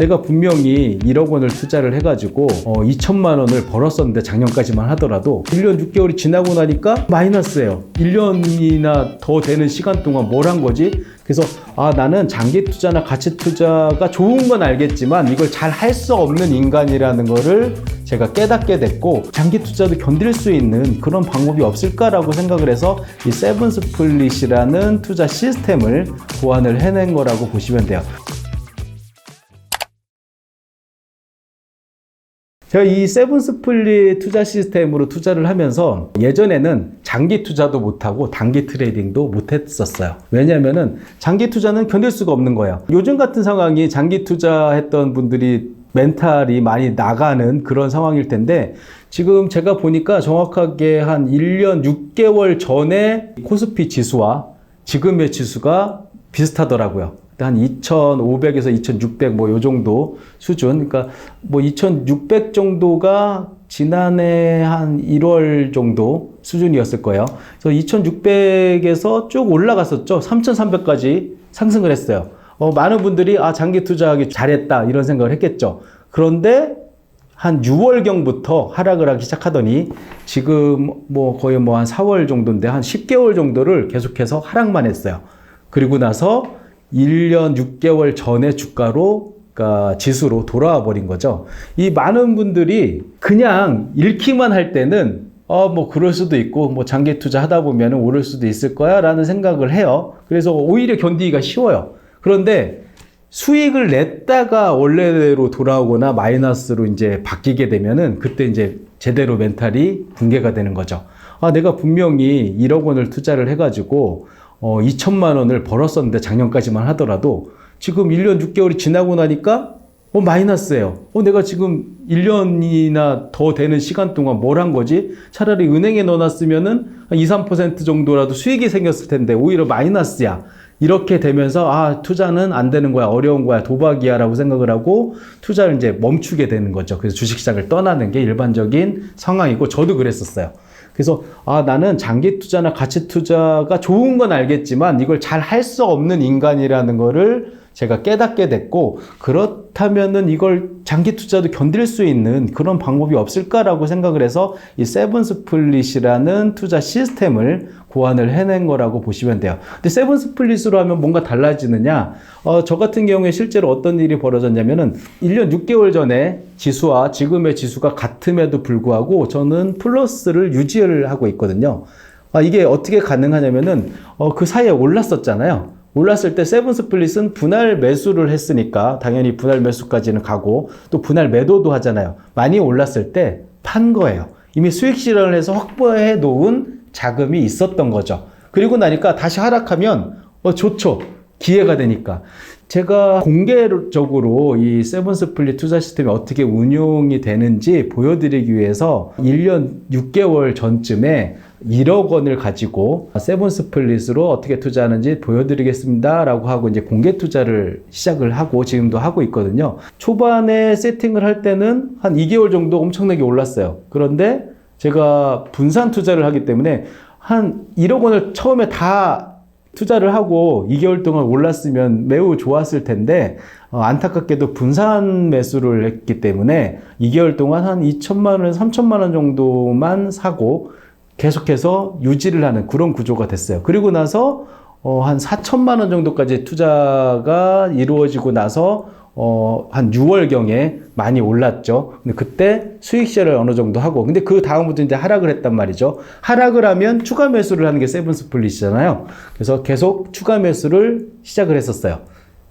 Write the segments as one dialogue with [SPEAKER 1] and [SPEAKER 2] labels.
[SPEAKER 1] 내가 분명히 1억 원을 투자를 해가지고 어, 2천만 원을 벌었었는데 작년까지만 하더라도 1년 6개월이 지나고 나니까 마이너스예요. 1년이나 더 되는 시간 동안 뭘 한 거지? 그래서 아 나는 장기 투자나 가치 투자가 좋은 건 알겠지만 이걸 잘 할 수 없는 인간이라는 거를 제가 깨닫게 됐고 장기 투자도 견딜 수 있는 그런 방법이 없을까라고 생각을 해서 이 세븐 스플릿이라는 투자 시스템을 고안을 해낸 거라고 보시면 돼요. 제가 이 세븐 스플릿 투자 시스템으로 투자를 하면서 예전에는 장기 투자도 못하고 단기 트레이딩도 못했었어요. 왜냐면은 장기 투자는 견딜 수가 없는 거예요. 요즘 같은 상황이 장기 투자했던 분들이 멘탈이 많이 나가는 그런 상황일 텐데 지금 제가 보니까 정확하게 한 1년 6개월 전에 코스피 지수와 지금의 지수가 비슷하더라고요. 한 2,500에서 2,600 뭐 요 정도 수준. 그러니까 뭐 2,600 정도가 지난해 한 1월 정도 수준이었을 거예요. 그래서 2,600에서 쭉 올라갔었죠. 3,300까지 상승을 했어요. 어, 많은 분들이 아 장기 투자하기 잘했다 이런 생각을 했겠죠. 그런데 한 6월경부터 하락을 하기 시작하더니 지금 뭐 거의 뭐 한 4월 정도인데 한 10개월 정도를 계속해서 하락만 했어요. 그리고 나서 1년 6개월 전의 주가로 그러니까 지수로 돌아와 버린 거죠. 이 많은 분들이 그냥 읽기만 할 때는 어, 뭐, 그럴 수도 있고, 뭐, 장기 투자 하다 보면 오를 수도 있을 거야, 라는 생각을 해요. 그래서 오히려 견디기가 쉬워요. 그런데 수익을 냈다가 원래대로 돌아오거나 마이너스로 이제 바뀌게 되면은 그때 이제 제대로 멘탈이 붕괴가 되는 거죠. 아, 내가 분명히 1억 원을 투자를 해가지고 어, 2천만 원을 벌었었는데 작년까지만 하더라도 지금 1년 6개월이 지나고 나니까 어, 마이너스예요. 어, 내가 지금 1년이나 더 되는 시간 동안 뭘 한 거지? 차라리 은행에 넣어놨으면은 한 2, 3% 정도라도 수익이 생겼을 텐데 오히려 마이너스야. 이렇게 되면서 아 투자는 안 되는 거야 어려운 거야 도박이야라고 생각을 하고 투자를 이제 멈추게 되는 거죠. 그래서 주식시장을 떠나는 게 일반적인 상황이고 저도 그랬었어요. 그래서 아 나는 장기 투자나 가치 투자가 좋은 건 알겠지만 이걸 잘 할 수 없는 인간이라는 거를 제가 깨닫게 됐고 그렇다면은 이걸 장기 투자도 견딜 수 있는 그런 방법이 없을까라고 생각을 해서 이 세븐 스플릿이라는 투자 시스템을 고안을 해낸 거라고 보시면 돼요. 근데 세븐 스플릿으로 하면 뭔가 달라지느냐? 어, 저 같은 경우에 실제로 어떤 일이 벌어졌냐면은 1년 6개월 전에 지수와 지금의 지수가 같음에도 불구하고 저는 플러스를 유지를 하고 있거든요. 아, 이게 어떻게 가능하냐면은 어, 그 사이에 올랐었잖아요. 올랐을 때 세븐 스플릿은 분할 매수를 했으니까 당연히 분할 매수까지는 가고 또 분할 매도도 하잖아요. 많이 올랐을 때 판 거예요. 이미 수익 실현을 해서 확보해 놓은 자금이 있었던 거죠. 그리고 나니까 다시 하락하면 어, 좋죠. 기회가 되니까. 제가 공개적으로 이 세븐 스플릿 투자 시스템이 어떻게 운용이 되는지 보여드리기 위해서 1년 6개월 전쯤에 1억 원을 가지고 세븐 스플릿으로 어떻게 투자하는지 보여드리겠습니다. 라고 하고 이제 공개 투자를 시작을 하고 지금도 하고 있거든요. 초반에 세팅을 할 때는 한 2개월 정도 엄청나게 올랐어요. 그런데 제가 분산 투자를 하기 때문에 한 1억 원을 처음에 다 투자를 하고 2개월 동안 올랐으면 매우 좋았을 텐데 어, 안타깝게도 분산 매수를 했기 때문에 2개월 동안 한 2천만 원, 3천만 원 정도만 사고 계속해서 유지를 하는 그런 구조가 됐어요. 그리고 나서 어, 한 4천만 원 정도까지 투자가 이루어지고 나서 어, 한 6월경에 많이 올랐죠. 근데 그때 수익 쉐어를 어느 정도 하고, 근데 그 다음부터 이제 하락을 했단 말이죠. 하락을 하면 추가 매수를 하는 게 세븐 스플릿이잖아요. 그래서 계속 추가 매수를 시작을 했었어요.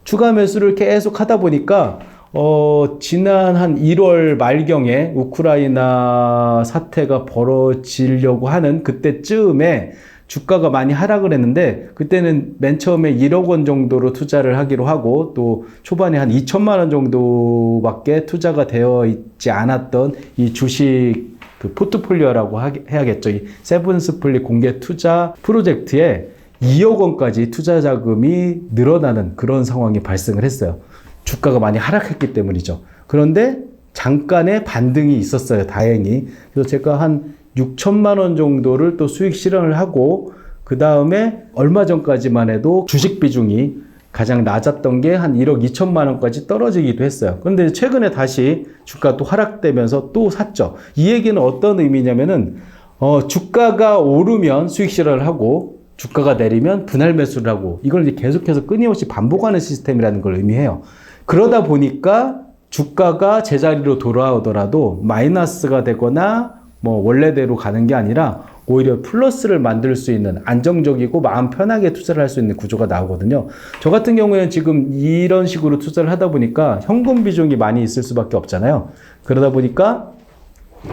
[SPEAKER 1] 추가 매수를 계속 하다 보니까, 어, 지난 한 1월 말경에 우크라이나 사태가 벌어지려고 하는 그때쯤에 주가가 많이 하락을 했는데 그때는 맨 처음에 1억 원 정도로 투자를 하기로 하고 또 초반에 한 2천만 원 정도밖에 투자가 되어 있지 않았던 이 주식 그 포트폴리오라고 하, 해야겠죠. 이 세븐 스플릿 공개 투자 프로젝트에 2억 원까지 투자 자금이 늘어나는 그런 상황이 발생을 했어요. 주가가 많이 하락했기 때문이죠. 그런데 잠깐의 반등이 있었어요. 다행히. 그래서 제가 한 6천만 원 정도를 또 수익 실현을 하고 그 다음에 얼마 전까지만 해도 주식 비중이 가장 낮았던 게 한 1억 2천만 원까지 떨어지기도 했어요. 그런데 최근에 다시 주가 또 하락되면서 또 샀죠. 이 얘기는 어떤 의미냐면은 어, 주가가 오르면 수익 실현을 하고 주가가 내리면 분할 매수를 하고 이걸 이제 계속해서 끊임없이 반복하는 시스템이라는 걸 의미해요. 그러다 보니까 주가가 제자리로 돌아오더라도 마이너스가 되거나 뭐 원래대로 가는 게 아니라 오히려 플러스를 만들 수 있는 안정적이고 마음 편하게 투자를 할 수 있는 구조가 나오거든요. 저 같은 경우에는 지금 이런 식으로 투자를 하다 보니까 현금 비중이 많이 있을 수밖에 없잖아요. 그러다 보니까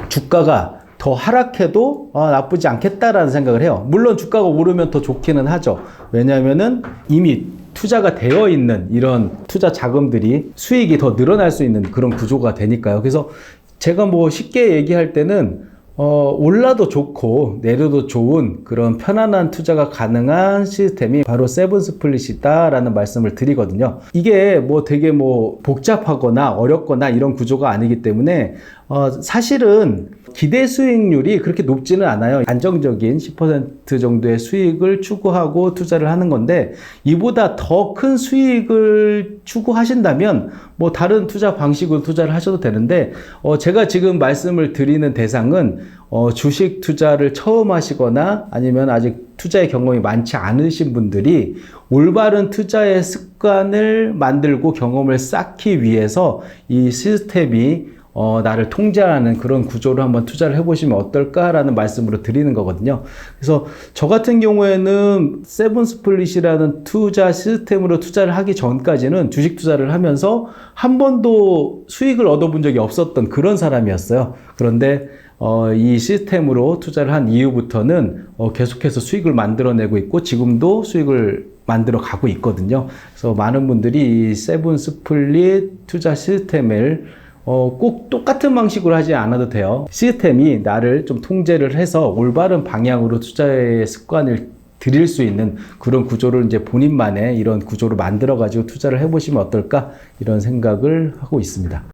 [SPEAKER 1] 주가가 더 하락해도 아, 나쁘지 않겠다라는 생각을 해요. 물론 주가가 오르면 더 좋기는 하죠. 왜냐하면은 이미 투자가 되어 있는 이런 투자 자금들이 수익이 더 늘어날 수 있는 그런 구조가 되니까요. 그래서 제가 뭐 쉽게 얘기할 때는 어, 올라도 좋고 내려도 좋은 그런 편안한 투자가 가능한 시스템이 바로 세븐 스플릿이다라는 말씀을 드리거든요. 이게 뭐 되게 뭐 복잡하거나 어렵거나 이런 구조가 아니기 때문에 어, 사실은 기대 수익률이 그렇게 높지는 않아요. 안정적인 10% 정도의 수익을 추구하고 투자를 하는 건데 이보다 더 큰 수익을 추구하신다면 뭐 다른 투자 방식으로 투자를 하셔도 되는데 어, 제가 지금 말씀을 드리는 대상은 어, 주식 투자를 처음 하시거나 아니면 아직 투자의 경험이 많지 않으신 분들이 올바른 투자의 습관을 만들고 경험을 쌓기 위해서 이 시스템이 어, 나를 통제하는 그런 구조로 한번 투자를 해보시면 어떨까라는 말씀으로 드리는 거거든요. 그래서 저 같은 경우에는 세븐 스플릿이라는 투자 시스템으로 투자를 하기 전까지는 주식 투자를 하면서 한 번도 수익을 얻어본 적이 없었던 그런 사람이었어요. 그런데 어, 이 시스템으로 투자를 한 이후부터는 어, 계속해서 수익을 만들어내고 있고 지금도 수익을 만들어 가고 있거든요. 그래서 많은 분들이 이 세븐 스플릿 투자 시스템을 어, 꼭 똑같은 방식으로 하지 않아도 돼요. 시스템이 나를 좀 통제를 해서 올바른 방향으로 투자의 습관을 드릴 수 있는 그런 구조를 이제 본인만의 이런 구조로 만들어 가지고 투자를 해보시면 어떨까 이런 생각을 하고 있습니다.